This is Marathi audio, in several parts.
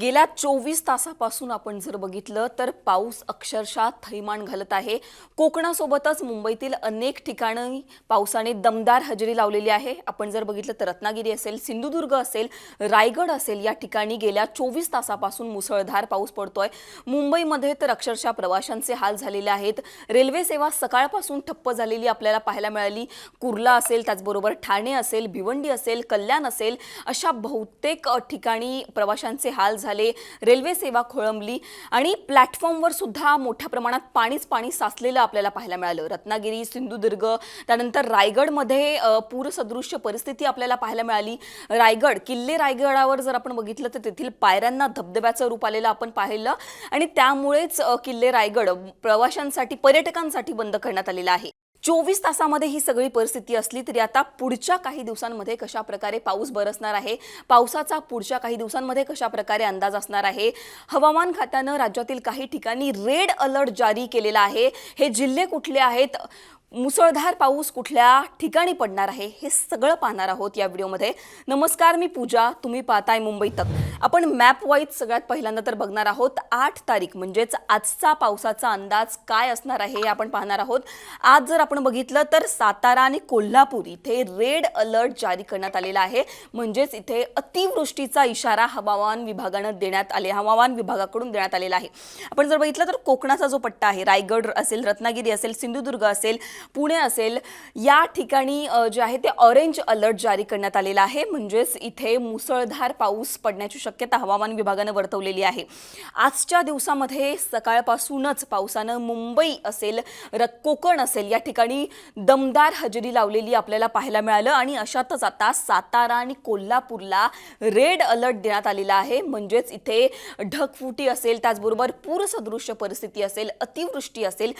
गेल्या चोवीस तासापासून आपण जर बघितलं तर पाऊस अक्षरशः थैमान घालत आहे. कोकणासोबतच मुंबईतील अनेक ठिकाणी पावसाने दमदार हजेरी लावलेली आहे. आपण जर बघितलं तर रत्नागिरी असेल सिंधुदुर्ग असेल रायगड असेल या ठिकाणी गेल्या चोवीस तासापासून मुसळधार पाऊस पडतोय. मुंबईमध्ये तर अक्षरशः प्रवाशांचे हाल झालेले आहेत. रेल्वे सेवा सकाळपासून ठप्प झालेली आपल्याला पाहायला मिळाली. कुर्ला असेल त्याचबरोबर ठाणे असेल भिवंडी असेल कल्याण असेल अशा बहुतेक ठिकाणी प्रवाशांचे हाल झाले. रेल्वे सेवा खोळंबली आणि प्लॅटफॉर्मवर सुद्धा मोठ्या प्रमाणात पाणीच पाणी साचलेलं आपल्याला पाहायला मिळालं. रत्नागिरी सिंधुदुर्ग त्यानंतर रायगडमध्ये पूरसदृश्य परिस्थिती आपल्याला पाहायला मिळाली. रायगड किल्ले रायगडावर जर आपण बघितलं तर तेथील पायऱ्यांना धबधब्याचं रूप आलेलं आपण पाहिलं आणि त्यामुळेच किल्ले रायगड प्रवाशांसाठी पर्यटकांसाठी बंद करण्यात आलेला आहे. चोवीस तासामध्ये ही सगळी परिस्थिती असली तरी आता पुढच्या काही दिवसांमध्ये कशा प्रकारे पाऊस बरसणार आहे? पावसाचा पुढच्या काही दिवसांमध्ये कशा प्रकारे अंदाज असणार आहे? हवामान खात्यानं राज्यातील काही ठिकाणी रेड अलर्ट जारी केलेला आहे. हे जिल्हे कुठले आहेत? मुसळधार पाऊस कुठल्या ठिकाणी पडणार आहे हे सगळं पाहणार आहोत या व्हिडिओमध्ये. नमस्कार मी पूजा. तुम्ही पाहताय मुंबई तक. आपण मॅप वाईज सगळ्यात पहिल्यांदा तर बघणार आहोत आठ तारीख म्हणजेच आजचा पावसाचा अंदाज काय असणार आहे हे आपण पाहणार आहोत. आज जर आपण बघितलं तर सातारा आणि कोल्हापूर इथे रेड अलर्ट जारी करण्यात आलेला आहे. म्हणजेच इथे अतिवृष्टीचा इशारा हवामान विभागानं देण्यात आले हवामान विभागाकडून देण्यात आलेला आहे. आपण जर बघितलं तर कोकणाचा जो पट्टा आहे रायगड असेल रत्नागिरी असेल सिंधुदुर्ग असेल पुणे असेल या ठिकाणी जे आहे ते ऑरेंज अलर्ट जारी करण्यात आलेला आहे. म्हणजेच इथे मुसळधार पाऊस पडण्याची शक्यता हवामान विभागानं वर्तवलेली आहे. आजच्या दिवसामध्ये सकाळपासूनच पावसानं मुंबई असेल र कोकण असेल या ठिकाणी दमदार हजेरी लावलेली आपल्याला पाहायला मिळालं. आणि अशातच आता सातारा आणि कोल्हापूरला रेड अलर्ट देण्यात आलेला आहे. म्हणजेच इथे ढगफुटी असेल त्याचबरोबर पूरसदृश्य परिस्थिती असेल अतिवृष्टी असेल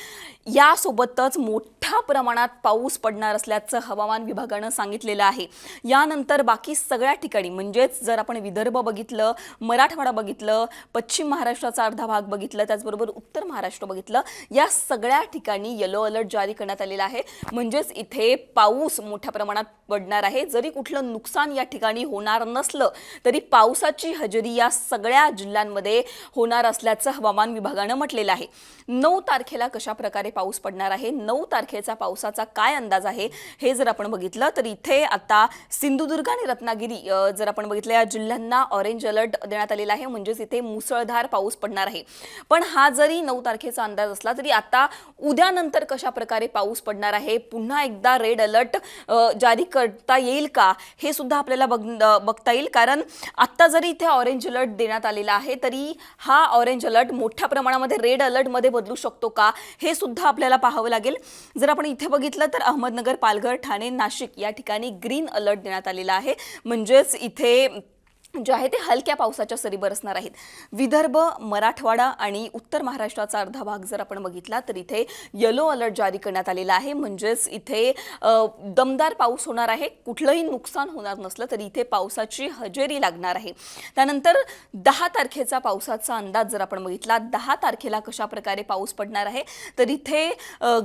यासोबतच मोठ्या मोठ्या प्रमाणात पाऊस पडणार असल्याचं हवामान विभागानं सांगितलेलं आहे. यानंतर बाकी सगळ्या ठिकाणी म्हणजेच जर आपण विदर्भ बघितलं मराठवाडा बघितलं पश्चिम महाराष्ट्राचा अर्धा भाग बघितलं त्याचबरोबर उत्तर महाराष्ट्र बघितलं या सगळ्या ठिकाणी येलो अलर्ट जारी करण्यात आलेला आहे. म्हणजेच इथे पाऊस मोठ्या प्रमाणात पडणार आहे. जरी कुठलं नुकसान या ठिकाणी होणार नसलं तरी पावसाची हजेरी या सगळ्या जिल्ह्यांमध्ये होणार असल्याचं हवामान विभागानं म्हटलेलं आहे. नऊ तारखेला कशा प्रकारे पाऊस पडणार आहे? नऊ तारखेचा पावसाचा काय अंदाज आहे हे जर आपण बघितलं तर इथे आता सिंधुदुर्ग आणि रत्नागिरी जर आपण बघितलं या जिल्ह्यांना ऑरेंज अलर्ट देण्यात आलेला आहे. म्हणजेच इथे मुसळधार पाऊस पडणार आहे. पण हा जरी नऊ तारखेचा अंदाज असला तरी आता उद्यानंतर कशा प्रकारे पाऊस पडणार आहे? पुन्हा एकदा रेड अलर्ट जारी करता येईल का? हे सुद्धा आपल्याला बघ बघता येईल. कारण आत्ता जरी इथे ऑरेंज अलर्ट देण्यात आलेला आहे तरी हा ऑरेंज अलर्ट मोठ्या प्रमाणामध्ये रेड अलर्टमध्ये बदलू शकतो का? हे सुद्धा आपल्याला पाहावं लागेल. जर आपण इथे बघितलं तर अहमदनगर पालघर ठाणे नाशिक या ठिकाणी ग्रीन अलर्ट देण्यात आलेला आहे. म्हणजेच इथे जे आहे ते हलक्या पावसाच्या सरी बरसणार आहेत. विदर्भ मराठवाडा आणि उत्तर महाराष्ट्राचा अर्धा भाग जर आपण बघितला तर इथे येलो अलर्ट जारी करण्यात आलेला आहे. म्हणजेच इथे दमदार पाऊस होणार आहे. कुठलंही नुकसान होणार नसलं तरी इथे पावसाची हजेरी लागणार आहे. त्यानंतर दहा तारखेचा पावसाचा अंदाज जर आपण बघितला दहा तारखेला कशा प्रकारे पाऊस पडणार आहे तर इथे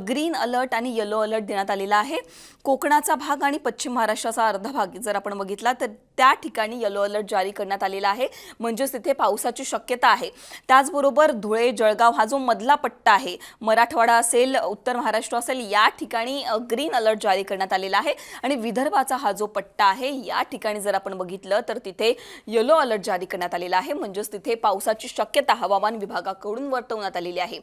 ग्रीन अलर्ट आणि येलो अलर्ट देण्यात आलेला आहे. कोकणाचा भाग आणि पश्चिम महाराष्ट्राचा अर्धा भाग जर आपण बघितला तर त्या ठिकाणी येलो अलर्ट जारी करण्यात आलेला आहे. म्हणजेच तिथे पावसाची शक्यता आहे. त्याचबरोबर धुळे जळगाव हा जो मधला पट्टा आहे मराठवाडा असेल उत्तर महाराष्ट्र असेल या ठिकाणी ग्रीन अलर्ट जारी करण्यात आलेला आहे. आणि विदर्भाचा हा जो पट्टा आहे या ठिकाणी जर आपण बघितलं तर तिथे येलो अलर्ट जारी करण्यात आलेला आहे. म्हणजेच तिथे पावसाची शक्यता हवामान विभागाकडून वर्तवण्यात आलेली आहे.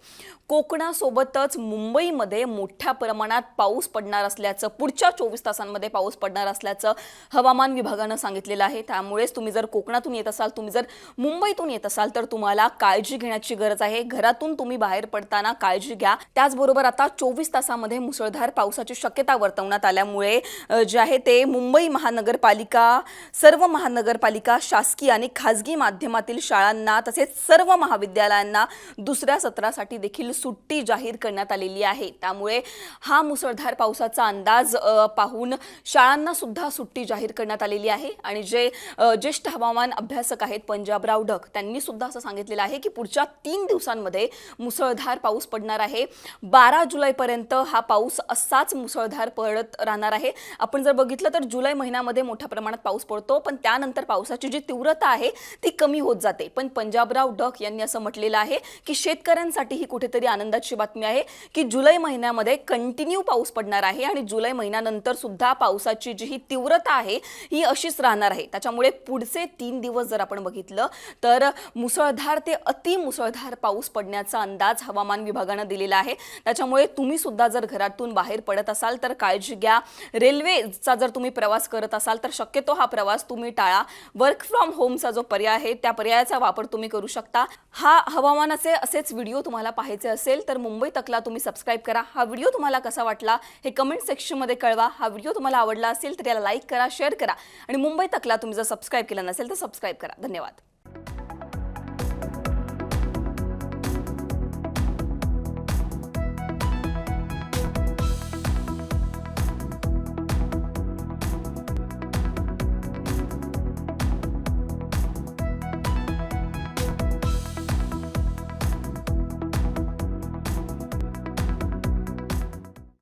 कोकणासोबतच मुंबईमध्ये मोठ्या प्रमाणात पाऊस पडणार असल्याचं पुढच्या चोवीस तासांमध्ये पाऊस पडणार असल्याचं हवामान विभागानं सांगितलं घेतलेला आहे. त्यामुळेच तुम्ही जर कोकणातून येत असाल तुम्ही जर मुंबईतून येत असाल तर तुम्हाला काळजी घेण्याची गरज आहे. घरातून तुम्ही बाहेर पडताना काळजी घ्या. त्याचबरोबर आता चोवीस तासामध्ये मुसळधार पावसाची शक्यता वर्तवण्यात आल्यामुळे जे आहे ते मुंबई महानगरपालिका सर्व महानगरपालिका शासकीय आणि खाजगी माध्यमातील शाळांना तसेच सर्व महाविद्यालयांना दुसऱ्या सत्रासाठी देखील सुट्टी जाहीर करण्यात आलेली आहे. त्यामुळे हा मुसळधार पावसाचा अंदाज पाहून शाळांना सुद्धा सुट्टी जाहीर करण्यात आलेली आहे. आणि जे ज्येष्ठ हवामान अभ्यासक आहेत पंजाबराव ढक त्यांनी सुद्धा असं सांगितलेलं आहे की पुढच्या तीन दिवसांमध्ये मुसळधार पाऊस पडणार आहे. बारा जुलैपर्यंत हा पाऊस असाच मुसळधार पडत राहणार आहे. आपण जर बघितलं तर जुलै महिन्यामध्ये मोठ्या प्रमाणात पाऊस पडतो पण त्यानंतर पावसाची जी तीव्रता आहे ती कमी होत जाते. पण पंजाबराव ढक यांनी असं म्हटलेलं आहे की शेतकऱ्यांसाठी ही कुठेतरी आनंदाची बातमी आहे की जुलै महिन्यामध्ये कंटिन्यू पाऊस पडणार आहे आणि जुलै महिन्यानंतर सुद्धा पावसाची जी ही तीव्रता आहे ही अशीच राहणार आहे. त्याच्यामुळे पुढचे तीन दिवस जर आपण बघितलं तर मुसळधार ते अति मुसळधार पाऊस पडण्याचा अंदाज हवामान विभागानं दिलेला आहे. त्याच्यामुळे तुम्ही सुद्धा जर घरातून बाहेर पडत असाल तर काळजी घ्या. रेल्वेचा जर तुम्ही प्रवास करत असाल तर शक्यतो हा प्रवास तुम्ही टाळा. वर्क फ्रॉम होमचा जो पर्याय आहे त्या पर्यायाचा वापर तुम्ही करू शकता. हा हवामानाचे असेच व्हिडिओ तुम्हाला पाहायचे असेल तर मुंबई तकला तुम्ही सबस्क्राईब करा. हा व्हिडिओ तुम्हाला कसा वाटला हे कमेंट सेक्शनमध्ये कळवा. हा व्हिडिओ तुम्हाला आवडला असेल तर याला लाईक करा शेअर करा. आणि मुंबई तकला तुम्ही जर सबस्क्राईब केलं नसेल तर सबस्क्राईब करा. धन्यवाद.